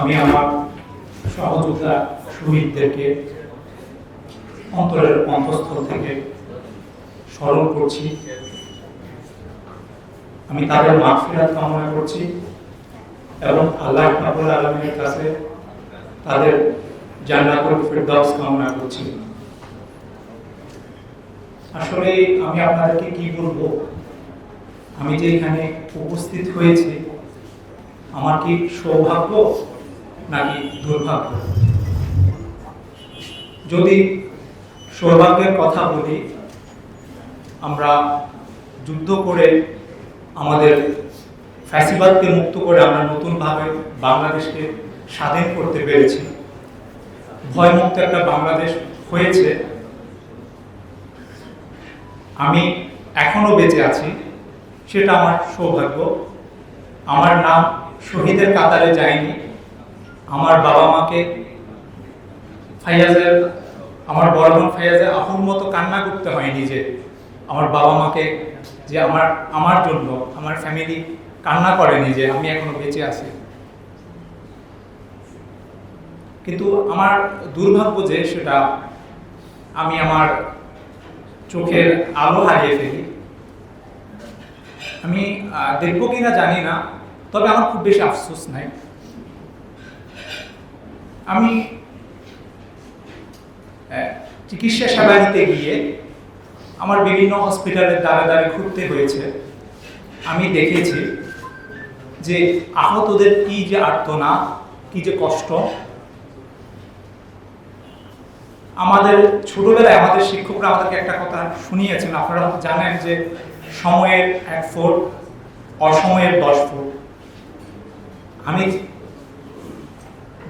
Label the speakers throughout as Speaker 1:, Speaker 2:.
Speaker 1: আমি আমার সহযোদ্ধা শহীদদেরকে অন্তরের অন্তঃস্থল থেকে স্মরণ করছি। আমি তাদের মাগফিরাত কামনা করছি এবং আল্লাহ রাব্বুল আলামিনের কাছে তাদের জান্নাতুল ফিরদাউস কামনা করছি। আসলে আমি আপনাদেরকে কি বলব? আমি যে এখানে উপস্থিত হয়েছি, আমার কি সৌভাগ্য? নাকি দুর্ভাগ্য? যদি সৌভাগ্যের কথা বলি, আমরা যুদ্ধ করে আমাদের ফ্যাসিবাদকে মুক্ত করে আমরা নতুনভাবে বাংলাদেশকে স্বাধীন করতে পেরেছি। ভয়মুক্ত একটা বাংলাদেশ হয়েছে। আমি এখনও বেঁচে আছি, সেটা আমার সৌভাগ্য। আমার নাম শহীদের কাতারে যায়নি। আমার বাবা মাকে ফাইয়াজের আমার বড় বোন ফাইয়াজের আপুর মতো কান্না করতে হয়নি যে আমার বাবা মাকে যে আমার আমার জন্য, আমার ফ্যামিলি কান্না করেনি যে আমি এখনও বেঁচে আছি। কিন্তু আমার দুর্ভাগ্য যে সেটা আমি আমার চোখের আলো হারিয়ে ফেলি। আমি দেখব কিনা জানি না, তবে আমার খুব বেশি আফসোস নাই। আমি চিকিৎসা সেবা নিতে গিয়ে আমার বিভিন্ন হসপিটালের দ্বারে দ্বারে ঘুরতে হয়েছে। আমি দেখেছি যে আহতদের কি যে আর্তনা, কি যে কষ্ট। আমাদের ছোটবেলায় আমাদের শিক্ষকরা আমাদেরকে একটা কথা শুনিয়েছেন, আপনারা জানেন যে সময়ের এক ফুট, অসময়ের দশ ফুট। আমি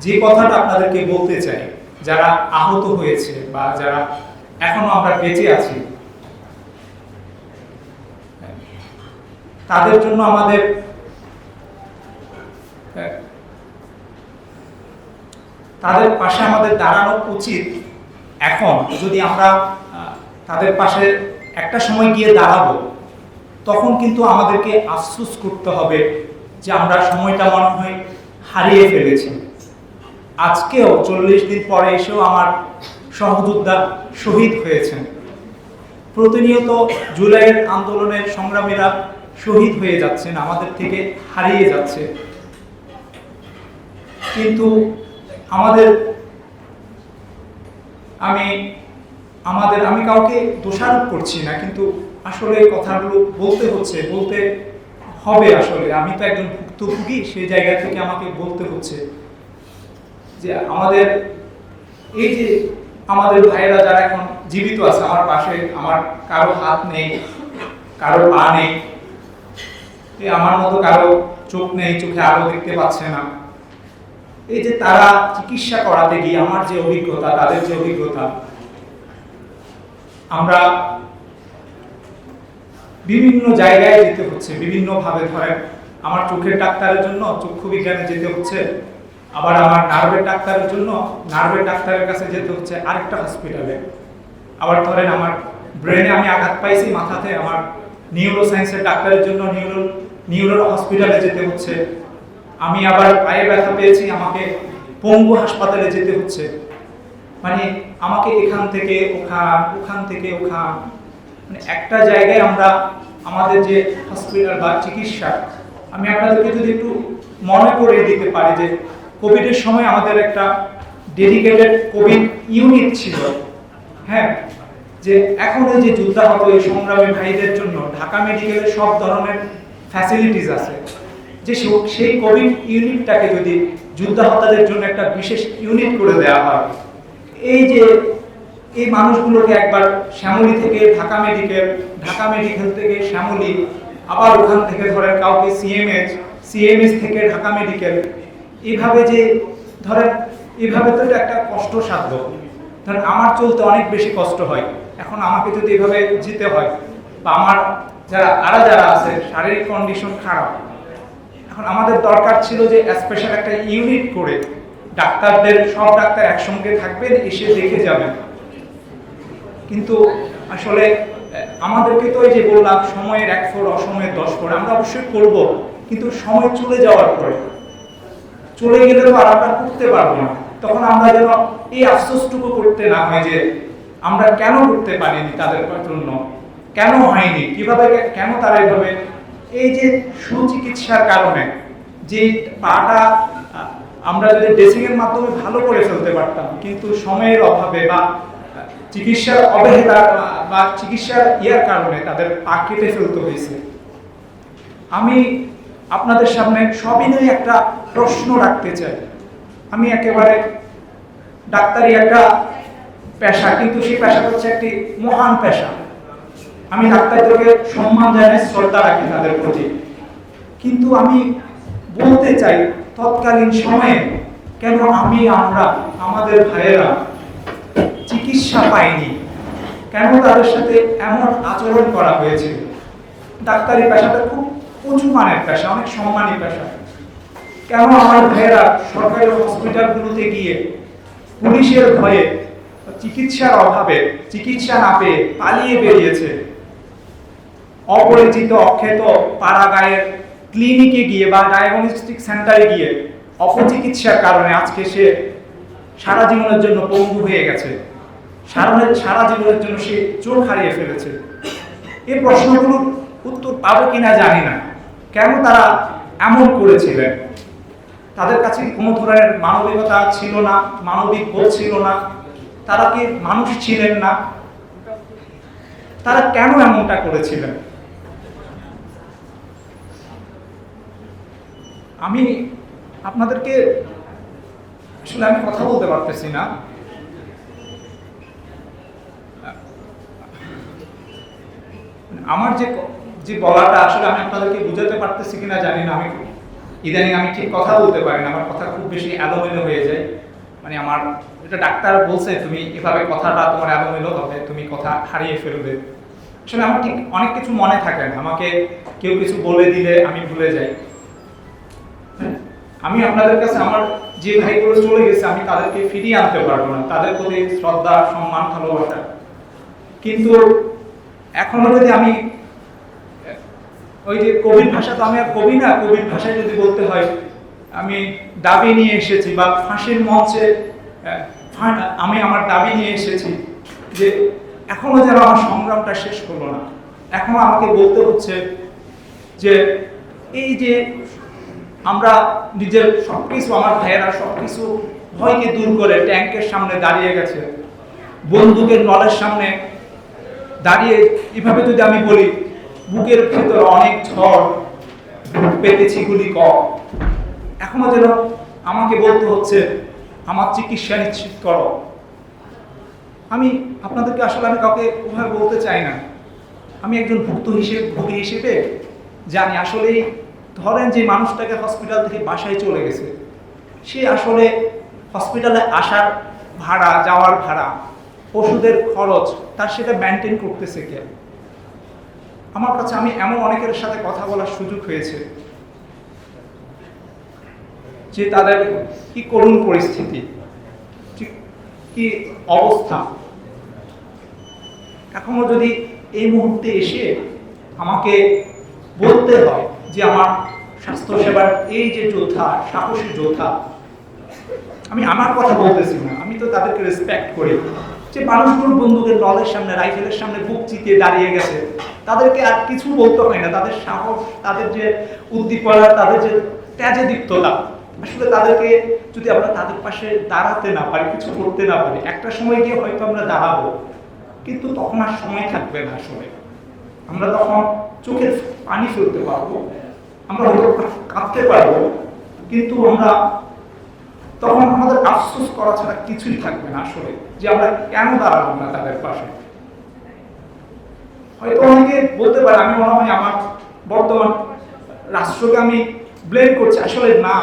Speaker 1: যে কথাটা আপনাদেরকে বলতে চাই, যারা আহত হয়েছে বা যারা এখনও আমরা বেঁচে আছি, তাদের জন্য আমাদের, তাদের পাশে আমাদের দাঁড়ানো উচিত এখন। যদি আমরা, তাদের পাশে একটা সময় গিয়ে দাঁড়াবো, তখন কিন্তু আমাদেরকে আফসোস করতে হবে যে আমরা সময়টা মনে হয় হারিয়ে ফেলেছি। আজকেও চল্লিশ দিন পরে এসেও আমার সহযোদ্ধা শহীদ হয়েছেন। প্রতিনিয়ত জুলাইয়ের আন্দোলনের সংগ্রামীরা শহীদ হয়ে যাচ্ছেন, আমাদের থেকে হারিয়ে যাচ্ছে। কিন্তু আমাদের, আমি আমাদের, আমি কাউকে দোষারোপ করছি না, কিন্তু আসলে কথাগুলো বলতে হচ্ছে, বলতে হবে আসলে। আমি তো একজন ভুক্তভোগী, সেই জায়গা থেকে আমাকে বলতে হচ্ছে। যে আমাদের, এই যে আমাদের ভাইয়েরা যারা এখন জীবিত আছে, আমার পাশে, আমার কারও হাত নেই, কারও পা নেই আমার মতো কারও চোখ নেই, চোখে আলো দেখতে পাচ্ছে না, এই যে তারা চিকিৎসা করাতে গিয়ে আমার যে অভিজ্ঞতা, তাদের যে অভিজ্ঞতা, আমরা বিভিন্ন জায়গায় যেতে হচ্ছে বিভিন্ন ভাবে ধরেন, আমার চোখের ডাক্তারের জন্য চক্ষু বিজ্ঞানে যেতে হচ্ছে আবার আমার নার্ভের ডাক্তারের জন্য নার্ভের ডাক্তারের কাছে যেতে হচ্ছে আরেকটা হসপিটালে আবার ধরেন আমার ব্রেনে আমি আঘাত পাইছি, মাথাতে আমার নিউরো সায়েন্সের ডাক্তারের জন্য নিউরো নিউরো হসপিটালে যেতে হচ্ছে। আমি আবার পায়ে ব্যথা পেয়েছি, আমাকে পঙ্গু হাসপাতালে যেতে হচ্ছে। মানে আমাকে এখান থেকে, ওখান ওখান থেকে, ওখান। মানে একটা জায়গায় আমরা আমাদের যে হসপিটাল বা চিকিৎসা, আমি আপনাদেরকে যদি একটু মনে করে দিতে পারি যে কোভিডের সময় আমাদের একটা ডেডিকেটেড কোভিড ইউনিট ছিল। হ্যাঁ যে এখন এই যে যুদ্ধাহত এই সংগ্রামী ভাইদের জন্য ঢাকা মেডিকেলের সব ধরনের ফ্যাসিলিটিস আছে। যে সেই কোভিড ইউনিটটাকে যদি যুদ্ধাহতাদের জন্য একটা বিশেষ ইউনিট করে দেওয়া হয়, এই যে এই মানুষগুলোকে একবার শ্যামলী থেকে ঢাকা মেডিকেল ঢাকা মেডিকেল থেকে শ্যামলী, আবার ওখান থেকে ধরেন কাউকে সিএমএইচ সিএমএস থেকে ঢাকা মেডিকেল এইভাবে যে, ধরেন, এভাবে তো একটা কষ্টসাধ্য ধরেন, আমার চলতে অনেক বেশি কষ্ট হয়। এখন আমাকে যদি এভাবে যেতে হয়, বা আমার যারা, আরা যারা আছে, শারীরিক কন্ডিশন খারাপ। এখন আমাদের দরকার ছিল যে স্পেশাল একটা ইউনিট করে ডাক্তারদের, সব ডাক্তার একসঙ্গে থাকবেন, এসে দেখে যাবেন। কিন্তু আসলে আমাদেরকে তো এই যে বললাম, সময়ের এক ফোর অসময়ের দশ ফোর আমরা অবশ্যই করব। কিন্তু সময় চলে যাওয়ার পরে চলে গেলে তো আর আমরা করতে পারব না। তখন আমরা যেন এই আফসোসটুকু করতে না হয় যে আমরা কেন করতে পারিনি তাদের জন্য? কেন হয়নি? কীভাবে কেন তারা এভাবে? এই যে সুচিকিৎসার কারণে যে পাটা আমরা যদি ড্রেসিং এর মাধ্যমে ভালো করে ফেলতে পারতাম, কিন্তু সময়ের অভাবে বা চিকিৎসার অবহেলা বা- চিকিৎসার ইয়ার কারণে তাদের পা কেটে ফেলতে হয়েছে। আমি আপনাদের সামনে সবিনয় একটা প্রশ্ন রাখতে চাই। আমি একেবারে ডাক্তারি একটা পেশা, কিন্তু সেই পেশা হচ্ছে একটি মহান পেশা। আমি ডাক্তারদেরকে সম্মান জানাই, শ্রদ্ধা রাখি তাদের প্রতি। কিন্তু আমি বলতে চাই, তৎকালীন সময়ে কেন আমি, আমরা, আমাদের ভাইয়েরা চিকিৎসা পাইনি? কেন তাদের সাথে এমন আচরণ করা হয়েছে? ডাক্তারি পেশাটা খুব উঁচু মানের পেশা, অনেক সম্মানী পেশা। কেন আমার ভাইয়েরা সরকারি হসপিটালগুলোতে গিয়ে পুলিশের ভয়ে চিকিৎসার অভাবে চিকিৎসা না পেয়ে পালিয়ে বেরিয়েছে? অপরিচিত অক্ষেত পাড়া গায়ের ক্লিনিকে গিয়ে বা ডায়াগনস্টিক সেন্টারে গিয়ে অপচিকিৎসার কারণে আজকে সে সারা জীবনের জন্য পঙ্গু হয়ে গেছে। সারা সারা জীবনের জন্য সে চোখ হারিয়ে ফেলেছে। এই প্রশ্নগুলোর উত্তর পাবো কিনা জানি না। কেন তারা এমন করেছিলেন? তাদের কাছে কোনো ধরনের মানবিকতা ছিল না, মানবিক বোধ ছিল না। তারা কি মানুষ ছিলেন না? তারা কেন এমনটা করেছিলেন? আমি আপনাদেরকে আসলে আমি কথা বলতে পারতেছি না। আমার যে যে বলাটা আসলে আমি আপনাদেরকে বুঝাতে পারতেছি কিনা জানি না। আমি ইদানিং আমি ঠিক কথা বলতে পারি না, আমার কথা খুব বেশি এলোমেলো হয়ে যায়। মানে আমার, এটা ডাক্তার বলছে, তুমি এভাবে কথাটা তোমার এলোমেলো হবে, তুমি কথা হারিয়ে ফেলবে। আসলে আমার ঠিক অনেক কিছু মনে থাকে না, আমাকে কেউ কিছু বলে দিলে আমি ভুলে যাই। আমি আপনাদের কাছে আমার যে ভাইগুলো চলে গেছে, আমি তাদেরকে ফিরিয়ে আনতে পারব না, তাদের প্রতি শ্রদ্ধা, সম্মান, ভালোবাসা। কিন্তু এখনও যদি আমি ওই যে কবির ভাষা তো আমি আর কবি না, কবির ভাষায় যদি বলতে হয়, আমি দাবি নিয়ে এসেছি বা ফাঁসির মঞ্চে আমি আমার দাবি নিয়ে এসেছি যে এখনও যেন আমার সংগ্রামটা শেষ হলো না। এখনও আমাকে বলতে হচ্ছে যে এই যে আমরা নিজের সবকিছু, আমার ভাইয়েরা সব সবকিছু ভয়কে দূর করে ট্যাঙ্কের সামনে দাঁড়িয়ে গেছে, বন্দুকের নলের সামনে দাঁড়িয়ে, এভাবে যদি আমি বলি বুকের ভেতর অনেক ঝড় পেতেছি গুলি কম। এখনও যেন আমাকে বলতে হচ্ছে, আমার চিকিৎসা নিশ্চিত করো। আমি আপনাদেরকে আসলে আমি কাউকে ওভাবে বলতে চাই না। আমি একজন ভুক্ত হিসেবে, ভোগী হিসেবে জানি আসলেই ধরেন যে মানুষটাকে হসপিটাল থেকে বাসায় চলে গেছে। সে আসলে হসপিটালে আসার ভাড়া, যাওয়ার ভাড়া, ওষুধের খরচ, তার সেটা মেনটেন করতেছে কে? আমার কাছে আমি এমন অনেকের সাথে কথা বলার সুযোগ হয়েছে যে তাদের কি করুণ পরিস্থিতি কি অবস্থা। এখনও যদি এই মুহূর্তে এসে আমাকে বলতে হয় যে আমার স্বাস্থ্যসেবার এই যে যোদ্ধা, সাহসী যোদ্ধা, আমি আমার কথা বলতেছি না, আমি তো তাদেরকে রেসপেক্ট করি। যে মানুষগুলো বন্দুকের নলের সামনে, রাইফেলের সামনে বুক চিতিয়ে দাঁড়িয়ে গেছে তাদেরকে আর কিছু বলতে হয় না। তাদের সাহস, তাদের যে উদ্দীপনা, তাদের যে ত্যাজে দীপ্ততা আসলে তাদেরকে যদি আমরা তাদের পাশে দাঁড়াতে না পারি, কিছু করতে না পারি, একটা সময় গিয়ে হয়তো আমরা দাঁড়াবো। কিন্তু তখন আর সময় থাকবে না আসলে। আমরা তখন চোখের পানি ফেলতে পারব, আমরা হয়তো কাঁদতে পারব, কিন্তু আমরা তখন আমাদের আফসোস করা ছাড়া কিছুই থাকবে না আসলে, যে আমরা কেন দাঁড়ালাম না তাদের পাশে। হয়তো অনেকে বলতে পারে, আমি মনে হয় আমার বর্তমান রাষ্ট্রকে আমি ব্লেম করছি। আসলে না।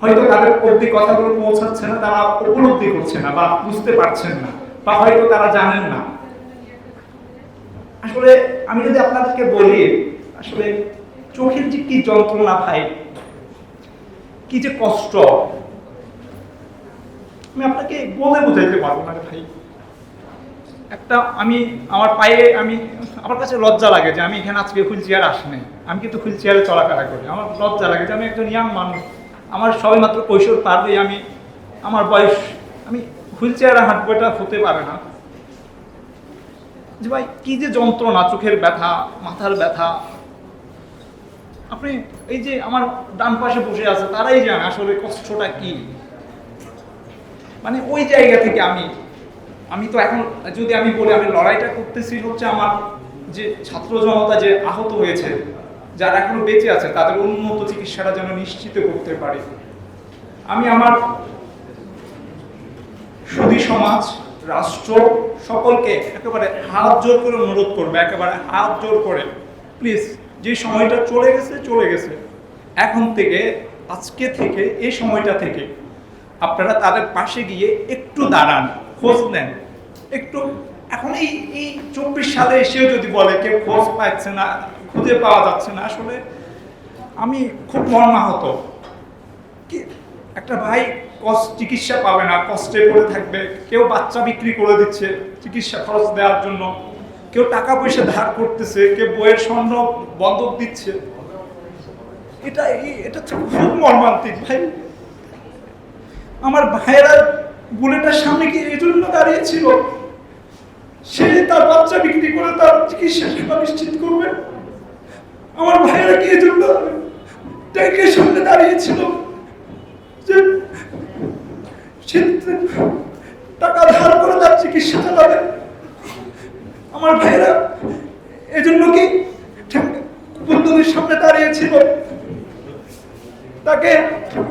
Speaker 1: হয়তো তাদের অব্দি কথাগুলো পৌঁছাচ্ছে না, তারা উপলব্ধি করছে না বা বুঝতে পারছেন না, বা হয়তো তারা জানেন না। আসলে আমি যদি আপনাদেরকে বলি, আসলে চোখের যে কি যন্ত্রণা ভাই, কি যে কষ্ট, আমি আপনাকে বলে বোঝাইতে পারব না ভাই। একটা আমি আমার পায়ে আমি, আমার কাছে লজ্জা লাগে যে আমি এখানে আজকে হুইল চেয়ার আসিনি আমি কিন্তু হুইল চেয়ারে চলাফেরা করি। আমার লজ্জা লাগে যে আমি একজন ইয়াং মানুষ। আমার সবে মাত্র কৈশোর পার হয়ে আমি, আমার বয়স, আমি হুইল চেয়ারে হাঁটবো এটা হতে পারে না। যে ভাই, কি যে যন্ত্রণা, চোখের ব্যথা, মাথার ব্যথা। আপনি এই যে আমার ডান পাশে বসে আছে, তারাই জানে আসলে কষ্টটা কি। মানে ওই জায়গা থেকে আমি আমি তো এখন, যদি আমি বলি, আমি লড়াইটা করতেছি হচ্ছে আমার যে ছাত্র জনতা যে আহত হয়েছে, যারা এখনও বেঁচে আছে, তাদের উন্নত চিকিৎসাটা যেন নিশ্চিত করতে পারি। আমি আমার সুদী সমাজ, রাষ্ট্র সকলকে একেবারে হাত জোর করে অনুরোধ করবে, একেবারে হাত জোর করে। প্লিজ, যে সময়টা চলে গেছে চলে গেছে। এখন থেকে, আজকে থেকে, এই সময়টা থেকে আপনারা তাদের পাশে গিয়ে একটু দাঁড়ান। খোঁজ নেন। একটু, এখন এই এই চব্বিশ সালে এসেও যদি বলে কেউ খোঁজ পাচ্ছে না, খুঁজে পাওয়া যাচ্ছে না, আসলে আমি খুব মর্মাহত। কি, একটা ভাই কষ্ট চিকিৎসা পাবে না, কষ্টে পড়ে থাকবে, কেউ বাচ্চা বিক্রি করে দিচ্ছে চিকিৎসা খরচ দেওয়ার জন্য, কেউ টাকা পয়সা ধার করতেছে, কেউ বইয়ের স্বর্ণ বন্ধক দিচ্ছে। এটা এটা খুব মর্মান্তিক। ভাই, আমার ভাইয়েরা বুলেটের সামনে কি এই জন্য দাঁড়িয়েছিল সে তার বাচ্চা বিক্রি করে তার চিকিৎসা সেবা নিশ্চিত করবে। আমার ভাইয়েরা কি জন্য ট্যাঙ্কের সামনে দাঁড়িয়েছিল টাকা ধার করে তার চিকিৎসা চালাবে? আমার ভাইয়েরা এজন্য কি বন্ধুদের সামনে দাঁড়িয়েছিল? তাকে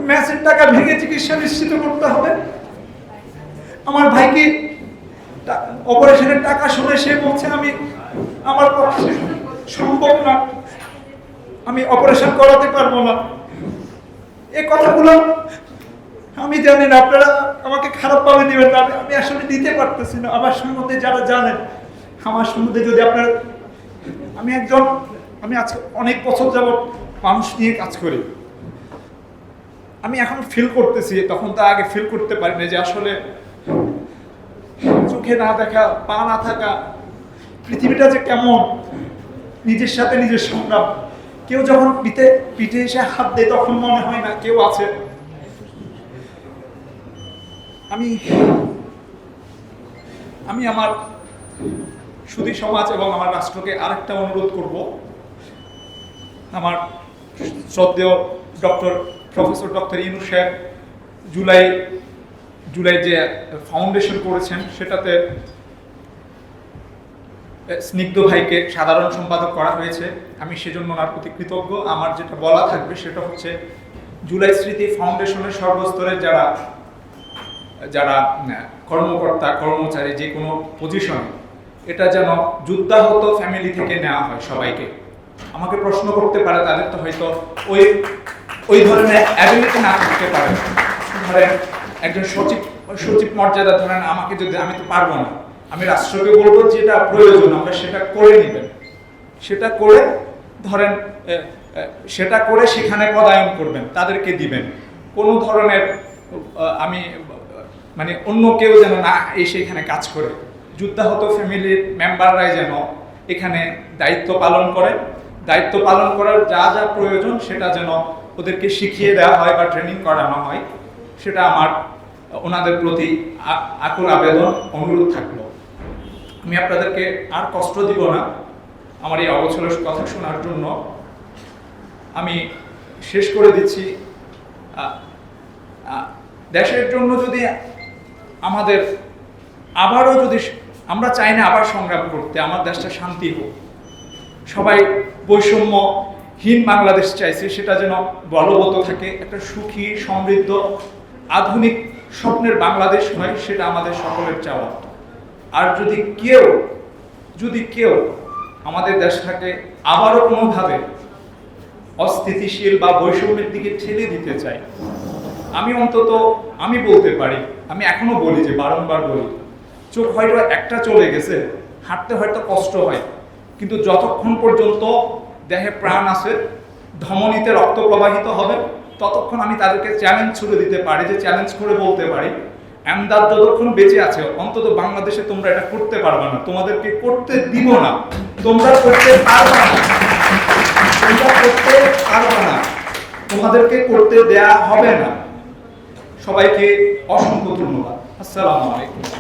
Speaker 1: ম্যাচের টাকা ভেঙে চিকিৎসা নিশ্চিত করতে হবে। আমার ভাইকে অপারেশনের টাকা শুনে সে বলছে, আমি, আমার পক্ষে সম্ভব না। আমি অপারেশন করাতে পারব না। এই কথাগুলো আমি জানি না, আপনারা আমাকে খারাপ ভাবে নেবেন না। আমি- আসলে দিতে পারতেছি না। আমার সম্বন্ধে যারা জানেন, আমার সম্বন্ধে যদি আপনার, আমি একজন, আমি আজকে অনেক বছর যাবত মানুষ নিয়ে কাজ করি। আমি এখন ফিল করতেছি, তখন তো আগে ফিল করতে পারিনি যে আসলে চোখে না দেখা, পা না থাকা, পৃথিবীটা যে কেমন, নিজের সাথে নিজের সংগ্রাম। কেউ যখন পিঠে পিঠে এসে হাত দেয়, তখন মনে হয় না কেউ আছে। আমি আমি আমার সুধী সমাজ এবং আমার রাষ্ট্রকে আরেকটা অনুরোধ করব। আমার শ্রদ্ধেয় ডক্টর, প্রফেসর ডক্টর ইনু সাহেব জুলাই জুলাই যে ফাউন্ডেশন করেছেন, সেটাতে স্নিগ্ধ ভাইকে সাধারণ সম্পাদক করা হয়েছে। আমি সেজন্য ওনার প্রতি কৃতজ্ঞ। আমার যেটা বলা থাকবে সেটা হচ্ছে, জুলাই স্মৃতি ফাউন্ডেশনের সর্বস্তরের যারা যারা কর্মকর্তা, কর্মচারী, যে কোনো পজিশনে এটা যেন যুদ্ধাহত ফ্যামিলি থেকে নেওয়া হয় সবাইকে। আমাকে প্রশ্ন করতে পারে, তাদের তো হয়তো ওই ওই ধরনের অ্যাবিলিটি না থাকতে পারে। ধরেন একজন সচিব সচিব মর্যাদা ধরেন আমাকে যদি, আমি তো পারব না। আমি রাষ্ট্রকে বলব যেটা প্রয়োজন, আমরা সেটা করে নেবেন। সেটা করে, ধরেন সেটা করে সেখানে পদায়ন করবেন, তাদেরকে দিবেন। কোনো ধরনের আমি মানে অন্য কেউ যেন না এসে এখানে কাজ করে। যুদ্ধাহত ফ্যামিলির মেম্বাররাই যেন এখানে দায়িত্ব পালন করে। দায়িত্ব পালন করার যা যা প্রয়োজন, সেটা যেন ওদেরকে শিখিয়ে দেওয়া হয় বা ট্রেনিং করানো হয়। সেটা আমার, ওনাদের প্রতি আকুল আবেদন, অনুরোধ থাকল। আমি আপনাদেরকে আর কষ্ট দিব না। আমার এই অবসরের কথা শোনার জন্য আমি শেষ করে দিচ্ছি। দেশের জন্য যদি আমাদের আবারও যদি আমরা চাই না আবার সংগ্রাম করতে, আমার দেশটা শান্তি হোক। সবাই বৈষম্যহীন বাংলাদেশ চাইছে, সেটা যেন বলবৎ থাকে, একটা সুখী, সমৃদ্ধ আধুনিক স্বপ্নের বাংলাদেশ হয়, সেটা আমাদের সকলের চাওয়া। আর যদি কেউ যদি কেউ আমাদের দেশটাকে আবারও কোনোভাবে অস্থিতিশীল বা বৈষম্যের দিকে ঠেলে দিতে চায়, আমি অন্তত, আমি বলতে পারি, আমি এখনও বলি যে, বারংবার বলি, চোখ হয়তো একটা চলে গেছে, হাঁটতে হয়তো কষ্ট হয়, কিন্তু যতক্ষণ পর্যন্ত দেহে প্রাণ আছে, ধমনীতে রক্ত প্রবাহিত হবে ততক্ষণ আমি তাদেরকে চ্যালেঞ্জ ছুড়ে দিতে পারি, যে চ্যালেঞ্জ করে বলতে পারি। এমদাদ যতক্ষণ বেঁচে আছে, অন্তত বাংলাদেশে তোমরা এটা করতে পারবে না। তোমাদেরকে করতে দিব না। তোমরা করতে পারবে না। তোমরা করতে পারবে না। তোমাদেরকে করতে দেয়া হবে না। সবাইকে অসংখ্য ধন্যবাদ। আসসালামু আলাইকুম।